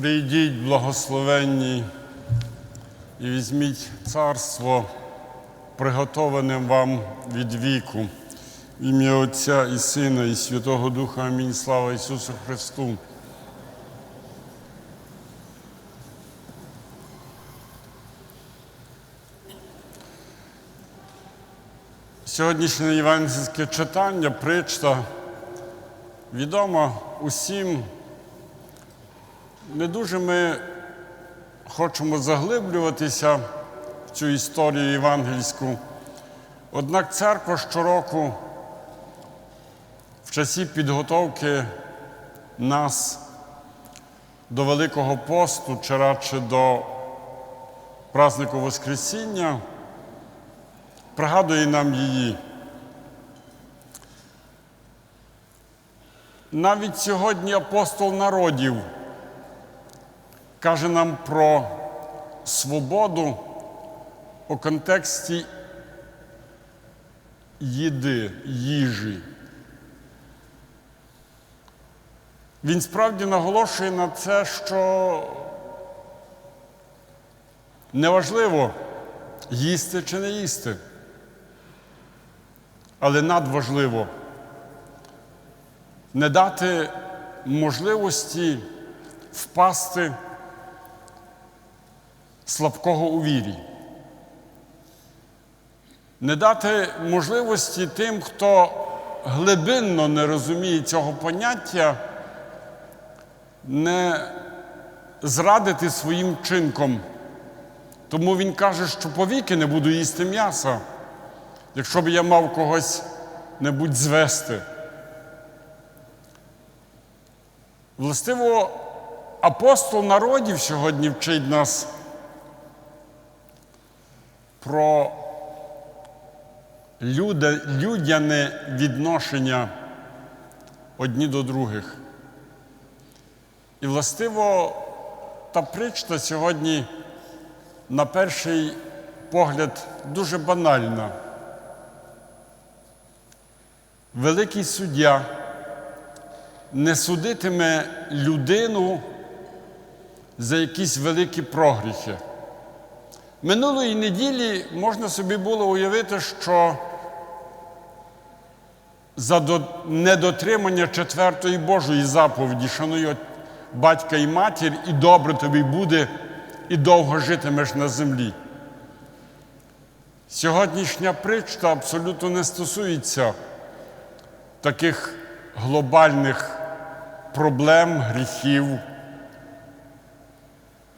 Прийдіть, благословенні, і візьміть царство, приготоване вам від віку. В ім'я Отця і Сина, і Святого Духа. Амінь. Слава Ісусу Христу. Сьогоднішнє євангельське читання, причта, відомо усім. Не дуже ми хочемо заглиблюватися в цю історію євангельську. Однак церква щороку в часі підготовки нас до Великого посту чи радше до празднику Воскресіння пригадує нам її. Навіть сьогодні апостол народів каже нам про свободу у контексті їди, їжі. Він справді наголошує на це, що неважливо їсти чи не їсти, але надважливо не дати можливості впасти слабкого у вірі. Не дати можливості тим, хто глибинно не розуміє цього поняття, не зрадити своїм чинком. Тому він каже, що повіки не буду їсти м'яса, якщо б я мав когось небудь звести. Властиво, апостол народів сьогодні вчить нас про людяне відношення одні до других. І властиво та причта сьогодні, на перший погляд, дуже банальна. Великий суддя не судитиме людину за якісь великі прогріхи. Минулої неділі можна собі було уявити, що за недотримання четвертої Божої заповіді, шануй батька і матір, і добре тобі буде, і довго житимеш на землі. Сьогоднішня причта абсолютно не стосується таких глобальних проблем, гріхів.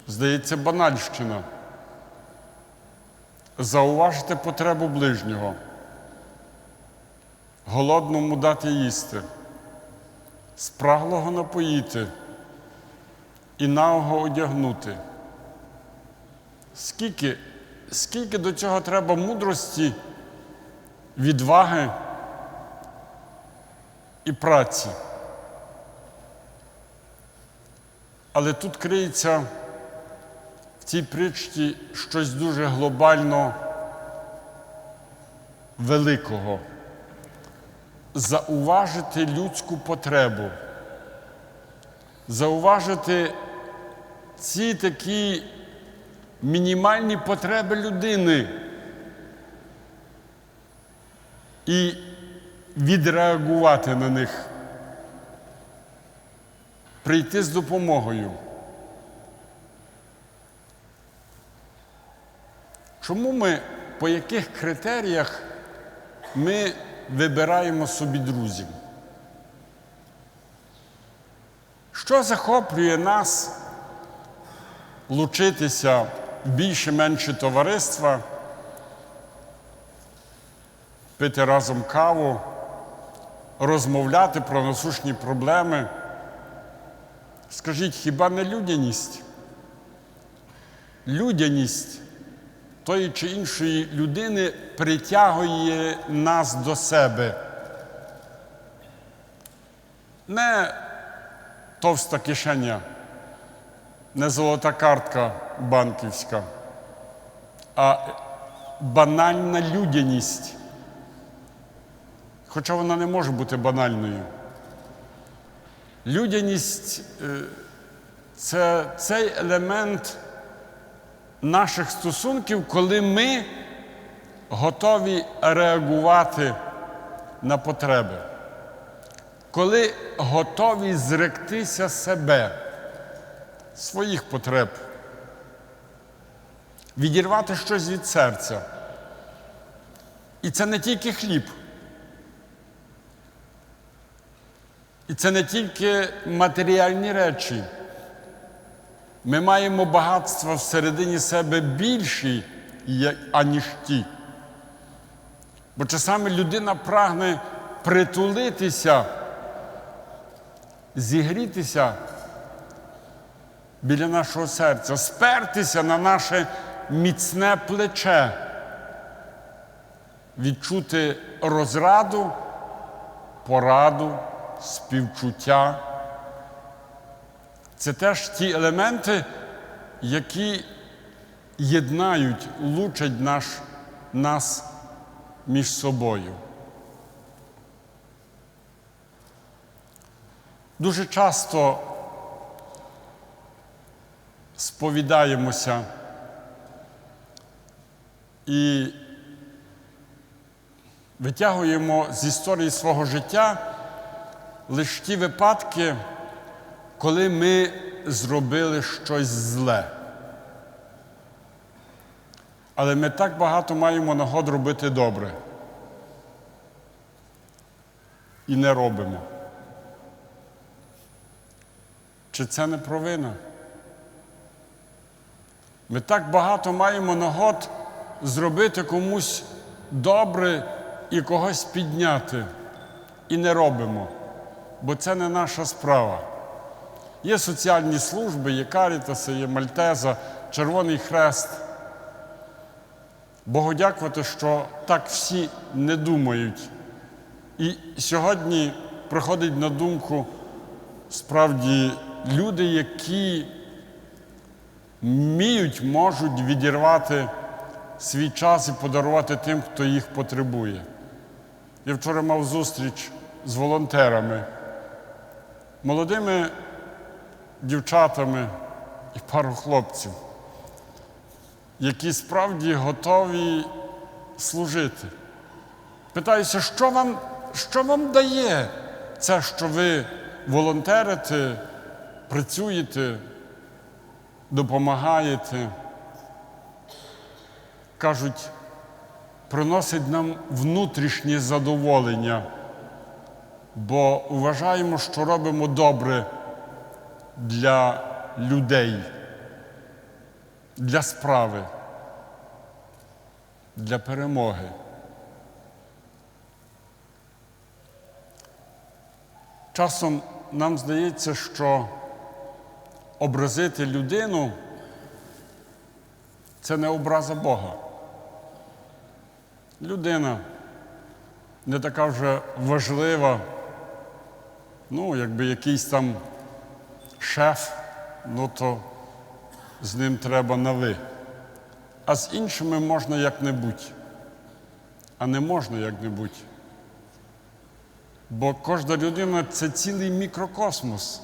Здається, банальщина. Зауважити потребу ближнього, голодному дати їсти, спраглого напоїти і наого одягнути. Скільки, скільки до цього треба мудрості, відваги і праці. Але тут криється цій притчі щось дуже глобально великого. Зауважити людську потребу, зауважити ці такі мінімальні потреби людини і відреагувати на них, прийти з допомогою. Чому ми, по яких критеріях ми вибираємо собі друзів? Що захоплює нас лучитися в більше-менше товариства, пити разом каву, розмовляти про насущні проблеми? Скажіть, хіба не людяність? Людяність тої чи іншої людини притягує нас до себе. Не товста кишеня, не золота картка банківська, а банальна людяність. Хоча вона не може бути банальною. Людяність е, це цей елемент наших стосунків, коли ми готові реагувати на потреби, коли готові зректися себе, своїх потреб, відірвати щось від серця. І це не тільки хліб. І це не тільки матеріальні речі. Ми маємо багатства всередині себе більші, аніж ті. Бо часами людина прагне притулитися, зігрітися біля нашого серця, спертися на наше міцне плече, відчути розраду, пораду, співчуття. Це теж ті елементи, які єднають, лучать наш, нас між собою. Дуже часто сповідаємося і витягуємо з історії свого життя лише ті випадки, коли ми зробили щось зле. Але ми так багато маємо нагод робити добре. І не робимо. Чи це не провина? Ми так багато маємо нагод зробити комусь добре і когось підняти. І не робимо, бо це не наша справа. Є соціальні служби, є Карітаси, є Мальтеза, Червоний Хрест. Богу дякувати, що так всі не думають. І сьогодні приходить на думку справді люди, які вміють, можуть відірвати свій час і подарувати тим, хто їх потребує. Я вчора мав зустріч з волонтерами, молодими дівчатами і пару хлопців, які справді готові служити. Питаюся, що вам, що вам дає це, що ви волонтерите, працюєте, допомагаєте? Кажуть, приносить нам внутрішнє задоволення, бо вважаємо, що робимо добре для людей, для справи, для перемоги. Часом нам здається, що образити людину це не образа Бога. Людина не така вже важлива, ну, якби якийсь там шеф, ну то з ним треба на ви. А з іншими можна як-небудь, а не можна як-небудь. Бо кожна людина це цілий мікрокосмос.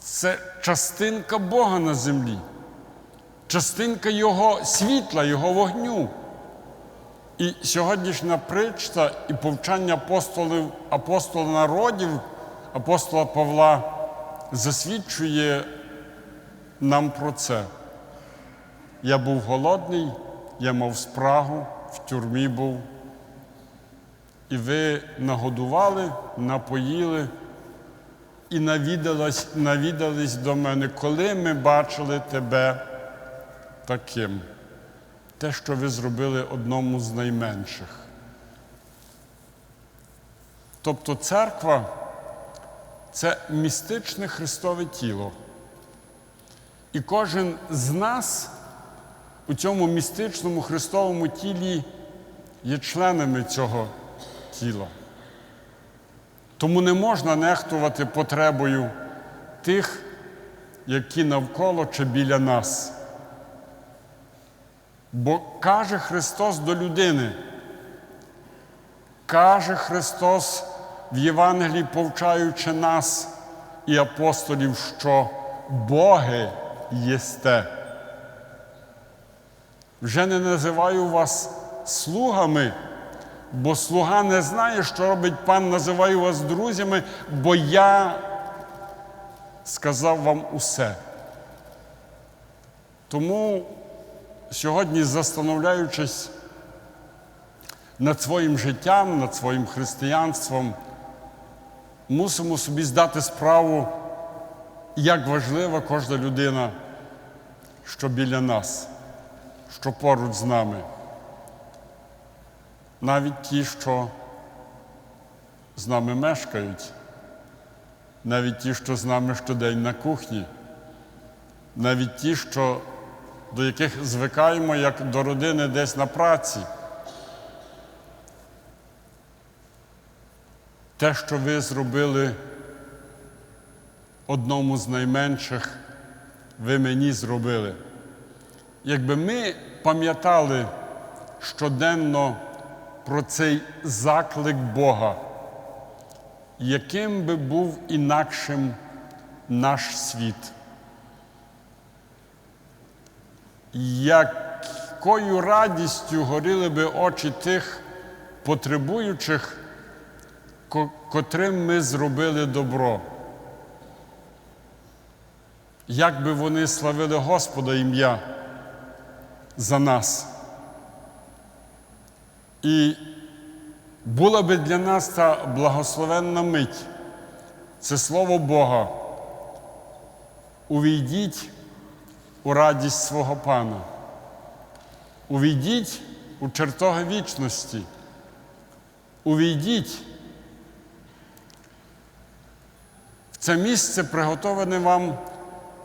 Це частинка Бога на землі, частинка Його світла, Його вогню. І сьогоднішня причта і повчання апостолів, апостола народів, апостола Павла засвідчує нам про це. Я був голодний, я мав спрагу, в тюрмі був. І ви нагодували, напоїли і навідались, навідались до мене, коли ми бачили тебе таким. Те, що ви зробили одному з найменших. Тобто церква це містичне Христове тіло. І кожен з нас у цьому містичному Христовому тілі є членами цього тіла. Тому не можна нехтувати потребою тих, які навколо чи біля нас. Бо каже Христос до людини, каже Христос в Євангелії, повчаючи нас і апостолів, що боги єсте. Вже не називаю вас слугами, бо слуга не знає, що робить пан, називаю вас друзями, бо я сказав вам усе. Тому сьогодні, застановляючись над своїм життям, над своїм християнством, мусимо собі здати справу, як важлива кожна людина, що біля нас, що поруч з нами. Навіть ті, що з нами мешкають, навіть ті, що з нами щодень на кухні, навіть ті, що, до яких звикаємо як до родини десь на праці. Те, що ви зробили одному з найменших, ви мені зробили. Якби ми пам'ятали щоденно про цей заклик Бога, яким би був інакшим наш світ, якою радістю горіли би очі тих потребуючих, котрим ми зробили добро. Як би вони славили Господа ім'я за нас. І була би для нас та благословенна мить, це слово Бога. Увійдіть у радість свого Пана. Увійдіть у чертоги вічності. Увійдіть в це місце, приготоване вам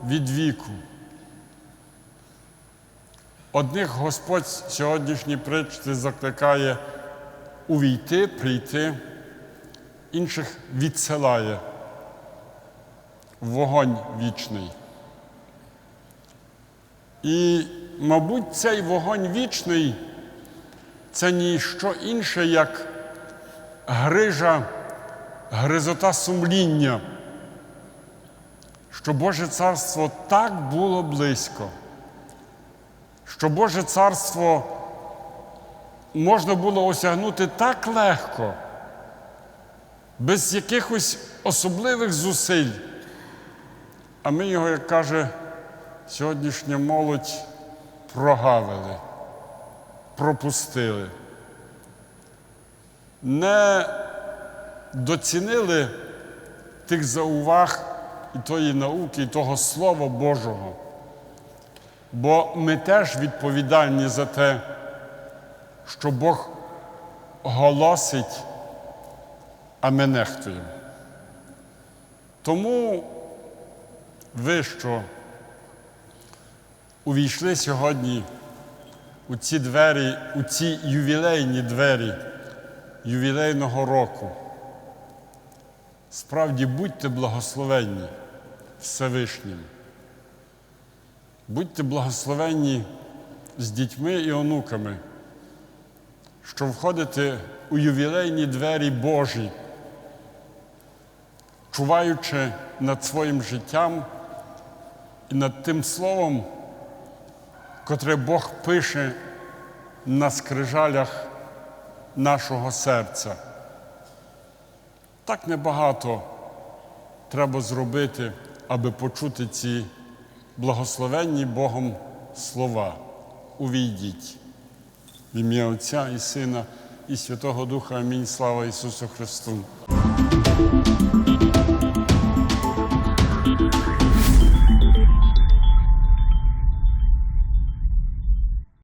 від віку. Одних Господь сьогоднішній причти закликає увійти, прийти, інших відсилає вогонь вічний. І, мабуть, цей вогонь вічний це ніщо інше, як грижа, гризота сумління, що Боже царство так було близько що Боже царство можна було осягнути так легко, без якихось особливих зусиль. А ми його, як каже сьогоднішня молодь, прогавили, пропустили, не доцінили тих зауваг і тої науки, і того Слова Божого. Бо ми теж відповідальні за те, що Бог голосить, а ми нехтуємо. Тому ви, що увійшли сьогодні у ці двері, у ці ювілейні двері ювілейного року, справді будьте благословенні Всевишнім. Будьте благословенні з дітьми і онуками, що входите у ювілейні двері Божі, чуваючи над своїм життям і над тим словом, котре Бог пише на скрижалях нашого серця. Так небагато треба зробити, аби почути ці благословенні Богом слова. Увійдіть. В ім'я Отця і Сина, і Святого Духа. Амінь. Слава Ісусу Христу.